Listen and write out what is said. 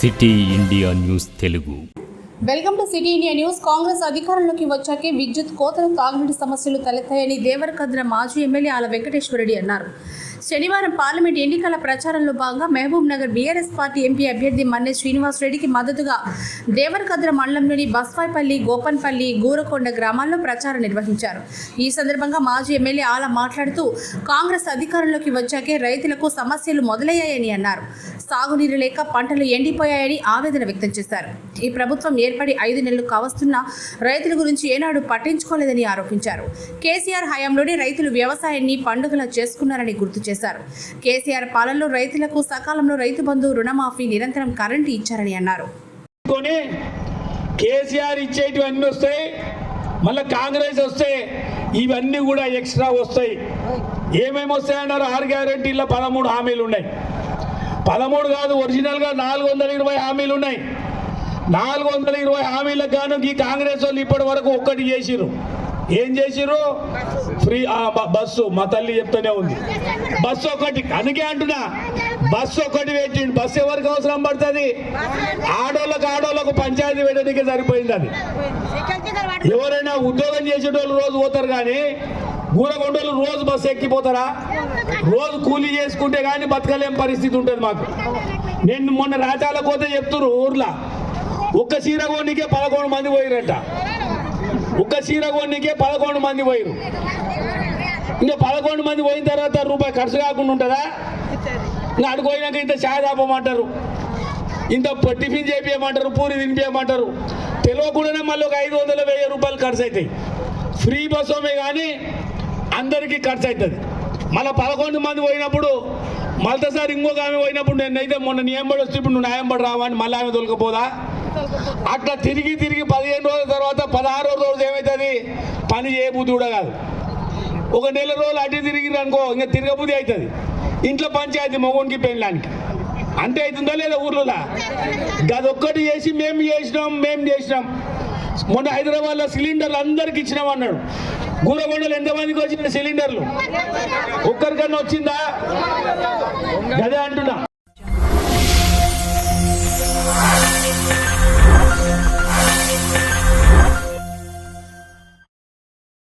City India news Telugu welcome to city India news. Congress అధికారంలోకి వచ్చాకే విద్యుత్ కోతలు తాగునీటి సమస్యలు తలెత్తాయని దేవరకద్ర మాజీ ఎమ్మెల్యే ఆల వెంకటేశ్వరరెడ్డి అన్నారు. శనివారం పార్లమెంట్ ఎన్నికల ప్రచారంలో భాగంగా Mahabub Nagar BRS party MP అభ్యర్థి మన్నె శ్రీనివాస్ రెడ్డికి మద్దతుగా దేవరకద్ర మండలంలోని బస్వాయిపల్లి గోపన్పల్లి గూరకొండ గ్రామాల్లో ప్రచారం నిర్వహించారు. ఈ సందర్భంగా మాజీ ఎమ్మెల్యే ఆల మాట్లాడుతూ కాంగ్రెస్ అధికారంలోకి వచ్చాకే రైతులకు సమస్యలు మొదలయ్యాయని అన్నారు. సాగునీరు లేక పంటలు ఎండిపోయాయని ఆవేదన వ్యక్తం చేశారు. ఈ ప్రభుత్వం ఏర్పడి ఐదు నెలలు కావస్తున్న రైతుల గురించి ఏనాడు పట్టించుకోలేదని ఆరోపించారు. కేసీఆర్ హయాంలోనే రైతులు వ్యవసాయాన్ని పండుగలా చేసుకున్నారని గుర్తు చేశారు. కేసీఆర్ పాలనలో రైతులకు సకాలంలో రైతు బంధు రుణమాఫీ నిరంతరం కరెంటు ఇచ్చారని అన్నారు. కేసీఆర్ ఇచ్చేటివన్నీ వస్తాయి మళ్ళీ కాంగ్రెస్ వస్తే ఇవన్నీ కూడా ఎక్స్ట్రా వస్తాయి. ఏమేమి వస్తాయన్నారు ఆరు గ్యారెంటీల్లో పదమూడు హామీలు ఉన్నాయి. పదమూడు కాదు ఒరిజినల్గా నాలుగు వందల ఇరవై హామీలు ఉన్నాయి. నాలుగు వందల ఇరవై హామీలకు గాను ఈ కాంగ్రెస్ వాళ్ళు ఇప్పటి వరకు ఒక్కటి చేసిరు ఏం చేసిరు ఫ్రీ బస్సు. మా తల్లి చెప్తూనే ఉంది. బస్సు ఒకటి అందుకే అంటున్నా. బస్సు ఒకటి పెట్టిండు. బస్సు ఎవరికి అవసరం పడుతుంది? ఆడోళ్ళకు ఆడోళ్ళకు పంచాయతీ పెట్టడానికి సరిపోయింది అది. ఎవరైనా ఉద్యోగం చేసేటోళ్ళు రోజు పోతారు కానీ గూరగొండలు రోజు బస్సు ఎక్కిపోతారా? రోజు కూలీ చేసుకుంటే కానీ బతకలేని పరిస్థితి ఉంటుంది మాకు. నేను మొన్న రాజాల పోతే చెప్తున్నారు ఊర్లో. ఒక్క చీర కొనికే పదకొండు మంది పోయిరట. ఒక్క చీర కొనికే పదకొండు మంది పోయిరు. ఇంకా పదకొండు మంది పోయిన తర్వాత రూపాయి ఖర్చు కాకుండా ఉంటుందా? ఇంకా అడుగుపోయినాక ఇంత చాయ్ తాపమంటారు. ఇంత టిఫిన్ చేపించమంటారు పూరి తినిపించమంటారు తెలియకుండానే మళ్ళీ ఒక ఐదు వందల వెయ్యి రూపాయలు ఖర్చు అవుతాయి ఫ్రీ బస్సోమే కానీ అందరికీ ఖర్చు అవుతుంది మళ్ళీ పదకొండు మంది పోయినప్పుడు మళ్ళీసారి ఇంకొక ఆమె పోయినప్పుడు నేనైతే మొన్న నీ ఎంబడి వస్తే ఇప్పుడు నువ్వు నా ఎంబడి రావని మళ్ళీ ఆమె దొరకపోదా అట్లా తిరిగి తిరిగి పదిహేను రోజుల తర్వాత పదహారో రోజు ఏమవుతుంది పని చేయబుద్ధి కూడా కాదు. ఒక నెల రోజులు అటు తిరిగి అనుకో ఇంకా తిరగబుద్ధి అవుతుంది ఇంట్లో పంచాయతీ మగోనికి పెళ్ళడానికి అంతే అవుతుందా లేదా ఊర్లలో? గదొక్కటి చేసి మేము చేసినాం మేము చేసినాం. మొన్న హైదరాబాద్లో సిలిండర్లు అందరికి ఇచ్చినాం అన్నాడు. గూరగొండలు ఎంతమందికి వచ్చిన సిలిండర్లు? ఒక్కరికన్నా వచ్చిందా? గదే అంటున్నా.